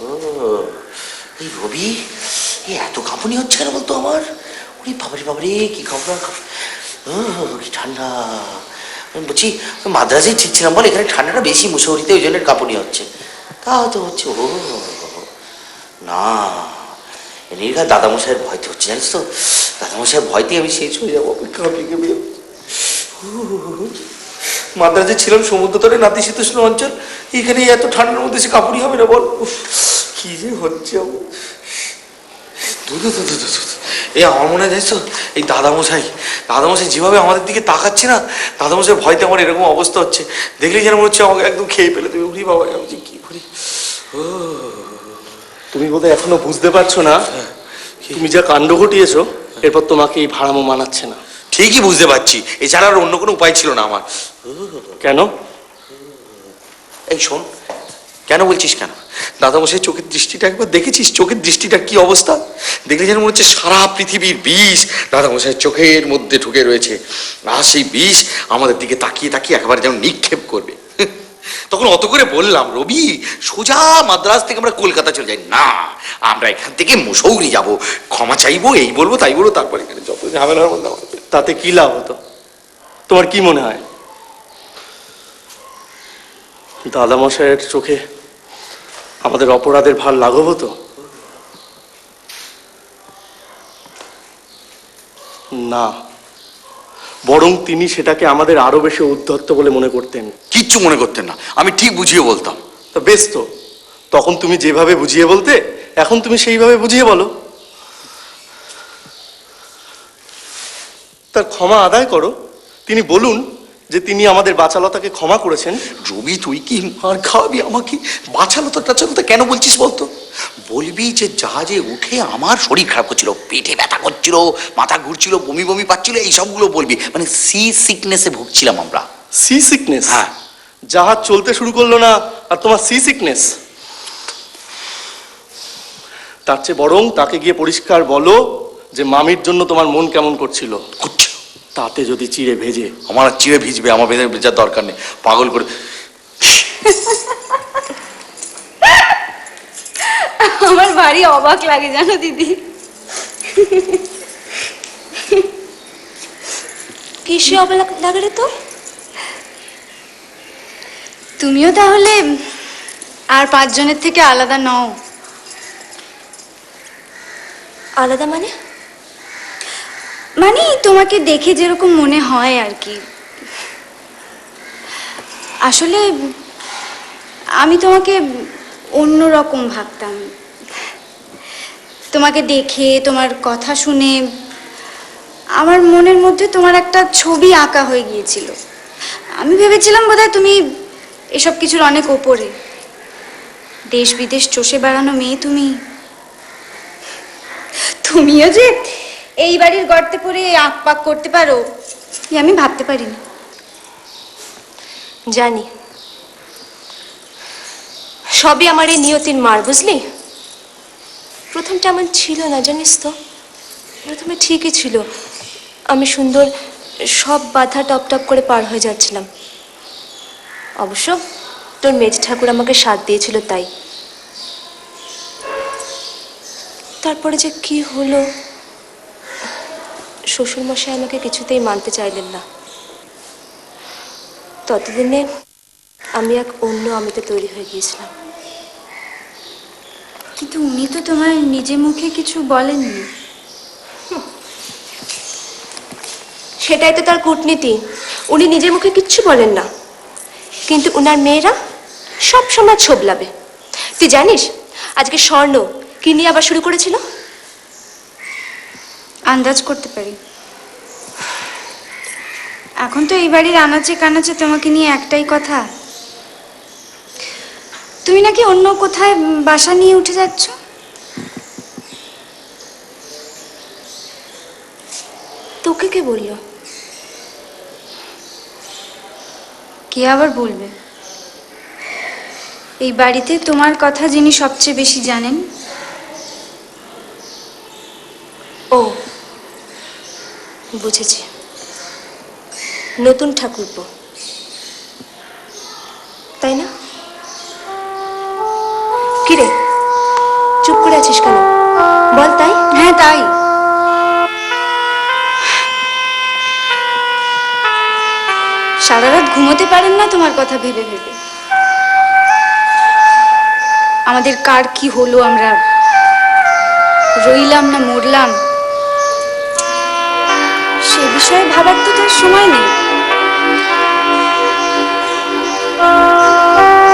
ও, এই রবি, এই এত কাঁপুনি হচ্ছে কেন বলতো আমার? ওরে বাবারে বাবারে, কি ও কি ঠান্ডা। আমি বলছি, মাদ্রাজে ঠিক বল, এখানে ঠান্ডাটা বেশি মুসৌরিতে, ওই জন্য কাঁপুনি হচ্ছে। তা হয়তো হচ্ছে, ও, না নির্ঘাত দাদামশাইয়ের ভয়তে হচ্ছে, জানিস তো? দাদামশাইয়ের ভয়তে আমি শেষ হয়ে যাব অপেক্ষা অপেক্ষা মাদ্রাজে ছিলাম সমুদ্র তটে নাতিশীতোষ্ণ অঞ্চল এখানে এত ঠান্ডার মধ্যে সে কাপড়ই হবে না বল? কি যে হচ্ছে? ধুর, ধুর, ধুর। এই আমার মনে হয় এই দাদামশাই দাদামশাই যেভাবে আমাদের দিকে তাকাচ্ছে না দাদামশাই ভয়তে আমার এরকম অবস্থা হচ্ছে। দেখলেই যেন মনে হচ্ছে আমাকে একদম খেয়ে ফেলে দেবে। উড়ি বাবা আমি যে কি করি? তুমি বোধহয় এখনও বুঝতে পারছ না? তুমি যা কাণ্ড ঘটিয়েছো এরপর তোমাকে এই ভাড়ামো মানাচ্ছে না। ঠিকই বুঝতে পারছি। এছাড়া আর অন্য কোনো উপায় ছিল না আমার। কেন? এই শোন কেন বলছিস কেন? দাদামশাই, চোখের দৃষ্টিটা একবার দেখেছিস? চোখের দৃষ্টিটা কি অবস্থা? দেখলে যেন মনে হচ্ছে সারা পৃথিবীর বিষ দাদামশাই চোখের মধ্যে ঢুকে রয়েছে। আর সেই বিষ আমাদের দিকে তাকিয়ে তাকিয়ে একেবারে যেন নিক্ষেপ করবে। তখন অত করে বললাম, রবি, সোজা মাদ্রাজ থেকে আমরা কলকাতা চলে যাই। না, আমরা এখান থেকে মুসৌরি যাব। ক্ষমা চাইব, এই বলব, তাই বলব, তারপরে এখানে যত ঝামেলার মধ্যে তাতে কি লাভ হতো? তোমার কি মনে হয়? দাদামশাইয়ের চোখে আমাদের অপরাধের ভার লাঘব হতো না বরং তিনি সেটাকে আমাদের আরও বেশি উদ্ধত্ত বলে মনে করতেন। কিচ্ছু মনে করতেন না। আমি ঠিক বুঝিয়ে বলতাম। তা বেশ তো। তখন তুমি যেভাবে বুঝিয়ে বলতে এখন তুমি সেইভাবে বুঝিয়ে বলো। তার ক্ষমা আদায় করো। তিনি বলুন যে তিনি আমাদের বাচালতাকে ক্ষমা করেছেন। রবি তুই কি মার খাওয়াবি আমাকে? বাঁচালো তো টাচালো কেন বলছিস বলতো? বলবি যে জাহাজে উঠে আমার শরীর খারাপ করছিল পেটে ব্যথা করছিল মাথা ঘুরছিল বমি বমি পাচ্ছিল এই সবগুলো বলবি। মানে সি সিকনেসে ভুগছিলাম আমরা। সি সিকনেস হ্যাঁ। জাহাজ চলতে শুরু করল না আর তোমার সি সিকনেস তার চেয়ে বরং তাকে গিয়ে পরিষ্কার বলো যে মামির জন্য তোমার মন কেমন করছিল। তাতে যদি চিড়ে ভেজে। আমার আর চিড়ে ভিজবে আমার ভেজে ভেজার দরকার নেই। পাগল করে আমার ভারী অবাক লাগে জানো দিদি। কিসে অবাক লাগে রে তো? তুমিও তাহলে আর পাঁচজনের থেকে আলাদা নও। আলাদা মানে? মানে তোমাকে দেখে যেরকম মনে হয় আর কি। আসলে, আমি তোমাকে অন্য রকম ভাবতাম। তোমাকে দেখে, তোমার কথা শুনে, আমার মনের মধ্যে তোমার একটা ছবি আঁকা হয়ে গিয়েছিল। আমি ভেবেছিলাম বোধহয় তুমি এসব কিছুর অনেক ওপরে। দেশ বিদেশ চষে বেড়ানো মেয়ে তুমি। তুমিও যে এই বাড়ির গর্তে পড়ে আঁক পাক করতে পারো? এ আমি ভাবতে পারিনি। জানি। সবই আমার এই নিয়তির মার, বুঝলি? প্রথমটা আমার ছিল না, জানিস তো? প্রথমে ঠিকই ছিল। আমি সুন্দর সব বাধা টপ টপ করে পার হয়ে যাচ্ছিলাম। অবশ্য তোর মেজ ঠাকুর আমাকে সাথ দিয়েছিল তাই। তারপরে যে কি হলো? শ্বশুরমশাই আমাকে কিছুতেই মানতে চাইলেন না। ততদিনে আমি এক অন্য আমিতে তৈরি হয়ে গিয়েছিলাম। কিন্তু উনি তো তোমার নিজে মুখে কিছু বলেননি। সেটাই তো তার কূটনীতি। উনি নিজের মুখে কিচ্ছু বলেন না। কিন্তু উনার মেয়েরা সব সময় ছোবলাবে। তুই জানিস আজকে স্বর্ণ কি নিয়ে আবার শুরু করেছিল? আন্দাজ করতে পারি। এখন তো এই বাড়ির আনাচে কানাচে তোমাকে নিয়ে একটাই কথা। তুমি নাকি অন্য কোথায় বাসা নিয়ে উঠে যাচ্ছ? তোকে কে বলল? কে আবার বলবে? এই বাড়িতে তোমার কথা যিনি সবচেয়ে বেশি জানেন ও, বুঝেছি। নতুন ঠাকুরপো। তাই না? কিরে, চুপ করে আছিস কেন? বল তাই। হ্যাঁ তাই। সারা রাত ঘুমোতে পারেন না তোমার কথা ভেবে ভেবে। আমাদের কার কি হলো আমরা? রইলাম না, মরলাম। সে বিষয়ে ভাবার তো তার সময় নেই।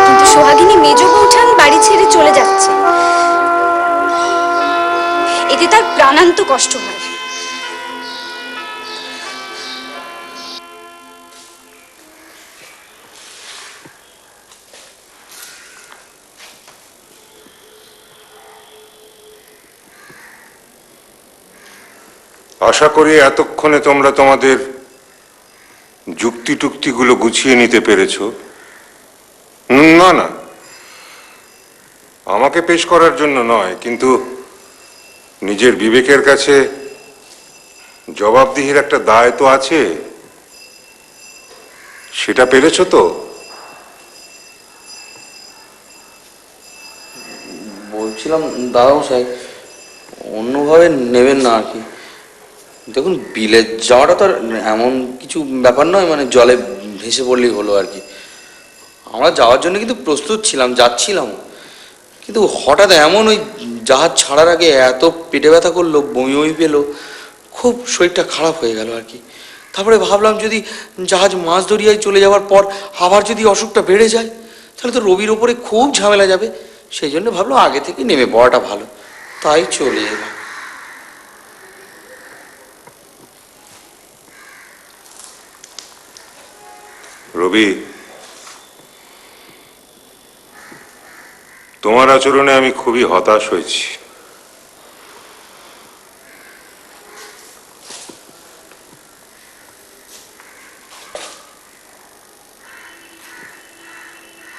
কিন্তু সোহাগিনী মেজ বৌঠান বাড়ি ছেড়ে চলে যাচ্ছে। এতে তার প্রাণান্ত কষ্ট হয়। আশা করি এতক্ষণে তোমরা তোমাদের যুক্তি টুক্তিগুলো গুছিয়ে নিতে পেরেছ। না না। আমাকে পেশ করার জন্য নয়, কিন্তু নিজের বিবেকের কাছে জবাবদিহির একটা দায় তো আছে। সেটা পেরেছ তো? বলছিলাম দাদামশাই, অন্যভাবে নেবেন না আর কি। দেখুন, বিলে যাওয়াটা তো এমন কিছু ব্যাপার নয় মানে জলে ভেসে পড়লেই হলো আর কি। আমরা যাওয়ার জন্য কিন্তু প্রস্তুত ছিলাম, যাচ্ছিলাম। কিন্তু হঠাৎ এমন ওই জাহাজ ছাড়ার আগে এত পেটে ব্যথা করল, বমি বমি পেল, খুব শরীরটা খারাপ হয়ে গেল আর কি। তারপরে ভাবলাম যদি জাহাজ মাছ দরিয়ায় চলে যাওয়ার পর আবার যদি অসুখটা বেড়ে যায়, তাহলে তো রবির ওপরে খুব ঝামেলা যাবে। সেই জন্য ভাবলাম আগে থেকে নেমে পড়াটা ভালো। তাই চলে এলাম। রবি, তোমার আচরণে আমি খুবই হতাশ হয়েছি।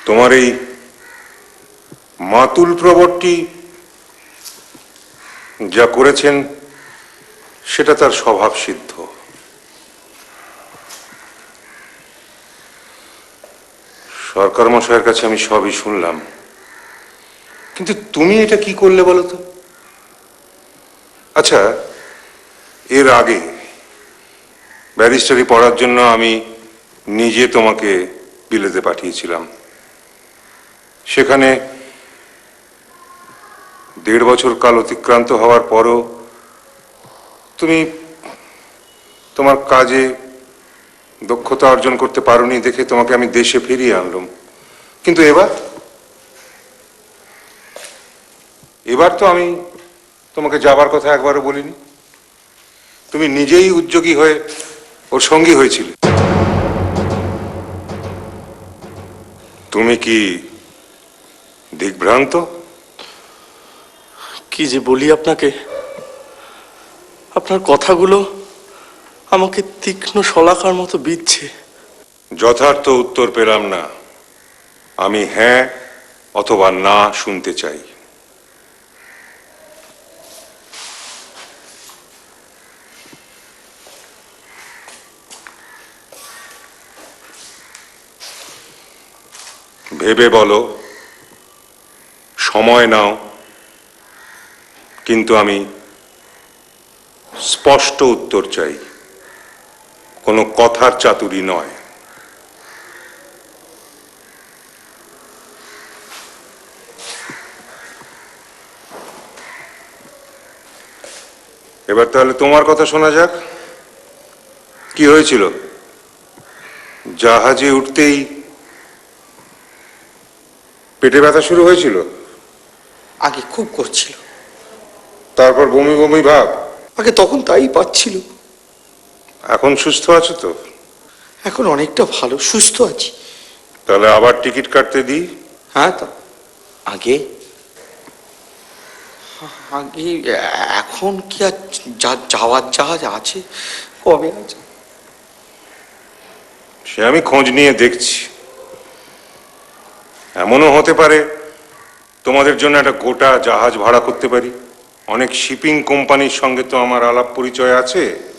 তোমার এই মাতুল প্রবরটি যা করেছেন, সেটা তার স্বভাব সিদ্ধ সরকার মশাইয়ের কাছে আমি সবই শুনলাম। কিন্তু তুমি এটা কি করলে বলো তো? আচ্ছা এর আগে ব্যারিস্টারি পড়ার জন্য আমি নিজে তোমাকে বিলেতে পাঠিয়েছিলাম। সেখানে দেড় বছর কাল অতিক্রান্ত হওয়ার পরও তুমি তোমার কাজে দক্ষতা অর্জন করতে পারোনি দেখে তোমাকে আমি দেশে ফিরিয়ে আনলাম। কিন্তু এবার? এবার তো আমি তোমাকে যাবার কথা একবারও বলিনি। তুমি নিজেই উদ্যোগী হয়ে ওর সঙ্গী হয়েছিলে। তুমি কি দিগ্ভ্রান্ত? কি যে বলি আপনাকে, আপনার কথাগুলো আমাকে তীক্ষ্ণ শলাকার মতো বিচ্ছে যথার্থ উত্তর পেলাম না। আমি হ্যাঁ অথবা না শুনতে চাই। ভেবে বলো, সময় নাও, কিন্তু আমি স্পষ্ট উত্তর চাই। কোনো কথার চাতুরি নয়। এবার তাহলে তোমার কথা শোনা যাক। কি হয়েছিল? জাহাজে উঠতেই পেটে ব্যথা শুরু হয়েছিল? আগে খুব করছিল। তারপর বমি বমি ভাব? আগে তখন তাই পাচ্ছিল। এখন সুস্থ আছো তো? এখন অনেকটা ভালো সুস্থ আছি। তাহলে আবার টিকিট কাটতে দিই? হ্যাঁ তো। আগে? আগে এখন কি আর যা- যাওয়ার জাহাজ আছে? কবে আছে? সে আমি খোঁজ নিয়ে দেখছি। এমনও হতে পারে তোমাদের জন্য একটা গোটা জাহাজ ভাড়া করতে পারি। অনেক শিপিং কোম্পানির সঙ্গে তো আমার আলাপ পরিচয় আছে।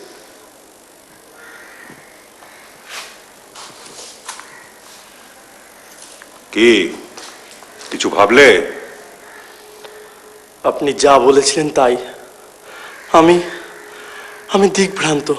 কি? কিছু ভাবলে? আপনি যা বলেছিলেন তাই। আমি আমি দিকভ্রান্ত।